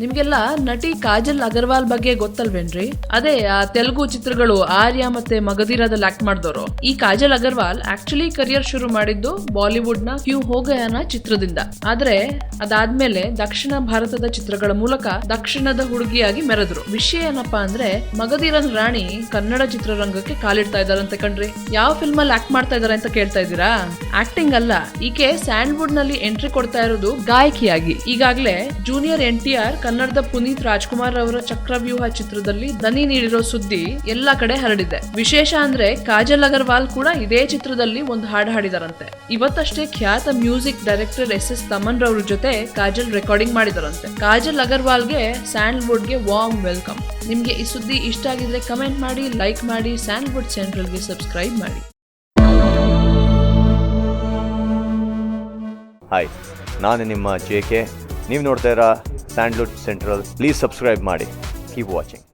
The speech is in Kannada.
ನಿಮ್ಗೆಲ್ಲ ನಟಿ ಕಾಜಲ್ ಅಗರ್ವಾಲ್ ಬಗ್ಗೆ ಗೊತ್ತಲ್ವೇನ್ರಿ? ಅದೇ, ಆ ತೆಲುಗು ಚಿತ್ರಗಳು ಆರ್ಯ ಮತ್ತೆ ಮಗಧೀರದಲ್ಲಿ ಆಕ್ಟ್ ಮಾಡಿದವರು. ಈ ಕಾಜಲ್ ಅಗರ್ವಾಲ್ ಆಕ್ಚುಲಿ ಕರಿಯರ್ ಶುರು ಮಾಡಿದ್ದು ಬಾಲಿವುಡ್ನ ಕ್ಯೂ ಹೋಗಯಾನ ಚಿತ್ರದಿಂದ. ಆದ್ರೆ, ಅದಾದ್ಮೇಲೆ ದಕ್ಷಿಣ ಭಾರತದ ಚಿತ್ರಗಳ ಮೂಲಕ ದಕ್ಷಿಣದ ಹುಡುಗಿಯಾಗಿ ಮೆರೆದ್ರು. ವಿಷಯ ಏನಪ್ಪಾ ಅಂದ್ರೆ, ಮಗಧೀರನ್ ರಾಣಿ ಕನ್ನಡ ಚಿತ್ರರಂಗಕ್ಕೆ ಕಾಲಿಡ್ತಾ ಇದಾರಂತೆ ಕಣ್ರಿ. ಯಾವ ಫಿಲ್ಮ್ ಅಲ್ಲಿ ಆಕ್ಟ್ ಮಾಡ್ತಾ ಇದಾರೆ ಅಂತ ಕೇಳ್ತಾ ಇದ್ದೀರಾ? ಆಕ್ಟಿಂಗ್ ಅಲ್ಲ, ಈಕೆ ಸ್ಯಾಂಡ್ವುಡ್ನಲ್ಲಿ ಎಂಟ್ರಿ ಕೊಡ್ತಾ ಇರೋದು ಗಾಯಕಿಯಾಗಿ. ಈಗಾಗಲೇ ಜೂನಿಯರ್ ಎನ್ ಟಿ ಆರ್ ಕನ್ನಡದ ಪುನೀತ್ ರಾಜ್ಕುಮಾರ್ ಅವರ ಚಕ್ರವ್ಯೂಹ ಚಿತ್ರದಲ್ಲಿ ದನಿ ನೀಡಿರೋ ಸುದ್ದಿ ಎಲ್ಲಾ ಕಡೆ ಹರಡಿದೆ. ವಿಶೇಷ ಅಂದ್ರೆ ಕಾಜಲ್ ಅಗರ್ವಾಲ್ ಕೂಡ ಇದೇ ಚಿತ್ರದಲ್ಲಿ ಒಂದು ಹಾಡು ಹಾಡಿದಾರಂತೆ. ಇವತ್ತಷ್ಟೇ ಖ್ಯಾತ music director S S Thaman ರವ್ರ ಜೊತೆ ಕಾಜಲ್ ರೆಕಾರ್ಡಿಂಗ್ ಮಾಡಿದರಂತೆ. ಕಾಜಲ್ ಅಗರ್ವಾಲ್ಗೆ ಸ್ಯಾಂಡ್ವುಡ್ಗೆ ವಾರ್ಮ್ ವೆಲ್ಕಮ್ ನಿಮ್ಗೆ ಈ ಸುದ್ದಿ ಇಷ್ಟ ಆಗಿದ್ರೆ ಕಮೆಂಟ್ ಮಾಡಿ ಲೈಕ್ ಮಾಡಿ, ಸ್ಯಾಂಡ್ವುಡ್ ಸೆಂಟ್ರಲ್ಗೆ ಸಬ್ಸ್ಕ್ರೈಬ್ ಮಾಡಿ. ಹಾಯ್ ನಾನು ನಿಮ್ಮ ಜೆ ಕೆ ನೀವು ನೋಡ್ತಾ ಇರೋ ಸ್ಯಾಂಡ್ಲುಡ್ ಸೆಂಟ್ರಲ್. ಪ್ಲೀಸ್ ಸಬ್ಸ್ಕ್ರೈಬ್ ಮಾಡಿ. Keep watching